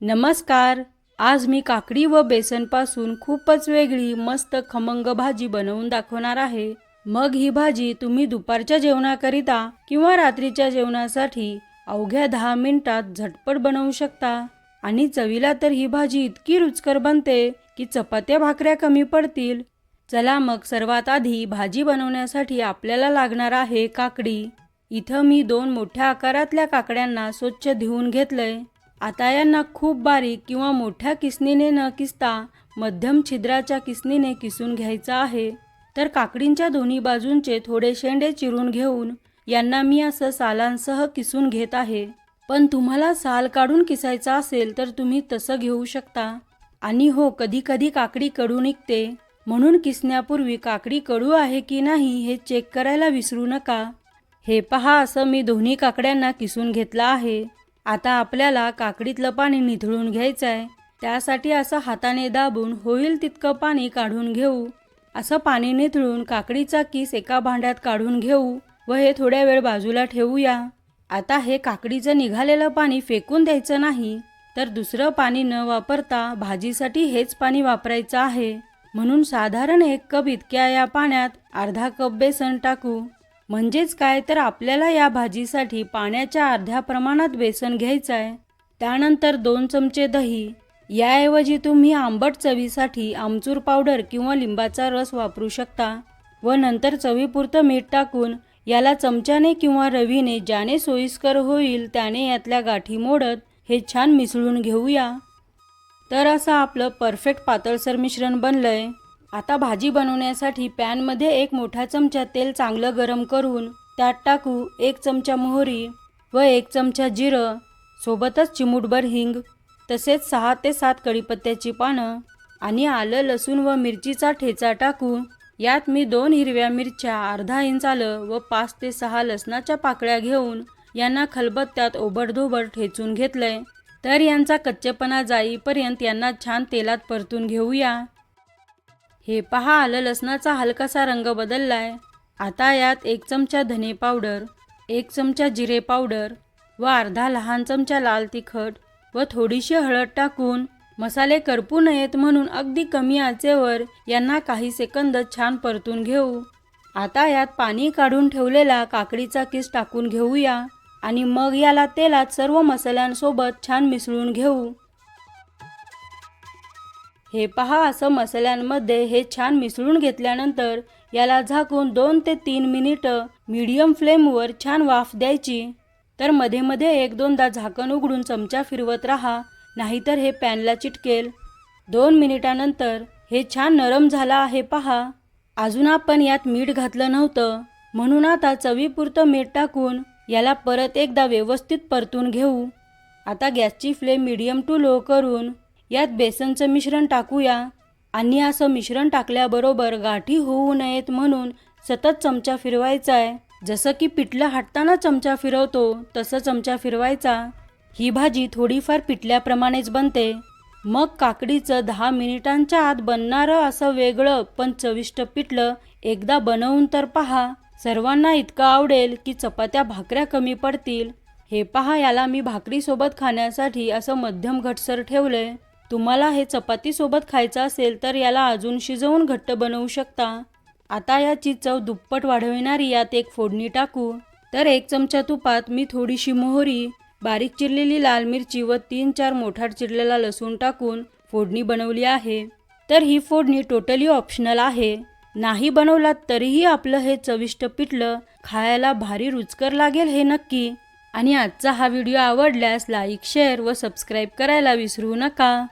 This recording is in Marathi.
नमस्कार. आज मी काकडी व बेसनपासून खूपच वेगळी मस्त खमंग भाजी बनवून दाखवणार आहे. मग ही भाजी तुम्ही दुपारच्या जेवणाकरिता किंवा रात्रीच्या जेवणासाठी अवघ्या दहा मिनिटात झटपट बनवू शकता. आणि चवीला तर ही भाजी इतकी रुचकर बनते की चपात्या भाकऱ्या कमी पडतील. चला मग सर्वात आधी भाजी बनवण्यासाठी आपल्याला लागणार आहे काकडी. इथं मी दोन मोठ्या आकारातल्या काकड्यांना स्वच्छ धुवून घेतलंय. आता यांना खूप बारीक किंवा मोठ्या किसनीने न किसता मध्यम छिद्राच्या किसनीने किसून घ्यायचं आहे. तर काकडींच्या दोन्ही बाजूंचे थोडे शेंडे चिरून घेऊन यांना मी असं सालांसह किसून घेत आहे. पण तुम्हाला साल काढून किसायचा असेल तर तुम्ही तसं घेऊ शकता. आणि हो कधी कधी काकडी कडू निघते. म्हणून किसण्यापूर्वी काकडी कडू आहे की नाही हे चेक करायला विसरू नका. हे पहा असं मी दोन्ही काकड्यांना किसून घेतलं आहे. आता आपल्याला काकडीतलं पाणी निथळून घ्यायचं आहे त्यासाठी असं हाताने दाबून होईल तितकं पाणी काढून घेऊ. असं पाणी निथळून काकडीचा किस एका भांड्यात काढून घेऊ व हे थोड्या वेळ बाजूला ठेवूया. आता हे काकडीचं निघालेलं पाणी फेकून द्यायचं नाही तर दुसरं पाणी न वापरता भाजीसाठी हेच पाणी वापरायचं आहे. म्हणून साधारण एक कप इतक्या या पाण्यात अर्धा कप बेसन टाकू. म्हणजेच काय तर आपल्याला या भाजीसाठी पाण्याच्या अर्ध्या प्रमाणात बेसन घ्यायचं आहे त्यानंतर दोन चमचे दही. याऐवजी तुम्ही आंबट चवीसाठी आमचूर पावडर किंवा लिंबाचा रस वापरू शकता व नंतर चवीपुरतं मीठ टाकून याला चमच्याने किंवा रवीने ज्याने सोयीस्कर होईल त्याने यातल्या गाठी मोडत हे छान मिसळून घेऊया. तर असं आपलं परफेक्ट पातळसर मिश्रण बनलंय. आता भाजी बनवण्यासाठी पॅनमध्ये एक मोठा चमचा तेल चांगलं गरम करून त्यात टाकू एक चमचा मोहरी व एक चमचा जिरं सोबतच चिमूटभर हिंग तसेच सहा ते सात कढीपत्त्याची पानं आणि आलं लसूण व मिरचीचा ठेचा टाकू. यात मी दोन हिरव्या मिरच्या अर्धा इंच आलं व पाच ते सहा लसणाच्या पाकळ्या घेऊन यांना खलबत्त्यात ओबडधोबड ठेचून घेतलंय. तर यांचा कच्चेपणा जाईपर्यंत यांना छान तेलात परतून घेऊया. हे पहा आलं लसणाचा हलकासा रंग बदललाय. आता यात एक चमचा धने पावडर एक चमचा जिरे पावडर व अर्धा लहान चमचा लाल तिखट व थोडीशी हळद टाकून मसाले करपू नयेत म्हणून अगदी कमी आचेवर यांना काही सेकंद छान परतून घेऊ. आता यात पाणी काढून ठेवलेला काकडीचा किस टाकून घेऊया आणि मग याला तेलात सर्व मसाल्यांसोबत छान मिसळून घेऊ. हे पहा असं मसाल्यांमध्ये हे छान मिसळून घेतल्यानंतर याला झाकून दोन ते तीन मिनिटं मीडियम फ्लेमवर छान वाफ द्यायची. तर मध्ये मध्ये एक दोनदा झाकण उघडून चमचा फिरवत राहा नाहीतर हे पॅनला चिटकेल. दोन मिनिटानंतर हे छान नरम झालं आहे पहा. अजून आपण यात मीठ घातलं नव्हतं म्हणून आता चवीपुरतं मीठ टाकून याला परत एकदा व्यवस्थित परतून घेऊ. आता गॅसची फ्लेम मीडियम टू लो करून यात बेसनचं मिश्रण टाकूया. आणि असं मिश्रण टाकल्याबरोबर गाठी होऊ नयेत म्हणून सतत चमचा फिरवायचा आहे जसं की पिठलं हाटताना चमचा फिरवतो तसं चमचा फिरवायचा. ही भाजी थोडीफार पिठल्याप्रमाणेच बनते. मग काकडीचं दहा मिनिटांच्या आत बनणारं असं वेगळं पण चविष्ट पिठलं एकदा बनवून तर पहा. सर्वांना इतकं आवडेल की चपात्या भाकऱ्या कमी पडतील. हे पहा याला मी भाकरीसोबत खाण्यासाठी असं मध्यम घटसर ठेवलंय. तुम्हाला हे चपातीसोबत खायचं असेल तर याला अजून शिजवून घट्ट बनवू शकता. आता याची चव दुप्पट वाढविणारी यात एक फोडणी टाकू. तर एक चमचा तुपात मी थोडीशी मोहरी बारीक चिरलेली लाल मिरची व तीन चार मोठार चिरलेला लसूण टाकून फोडणी बनवली आहे. तर ही फोडणी टोटली ऑप्शनल आहे. नाही बनवलात तरीही आपलं हे चविष्ट पिठलं खायला भारी रुचकर लागेल हे नक्की. आणि आजचा हा व्हिडिओ आवडल्यास लाईक शेअर व सबस्क्राईब करायला विसरू नका.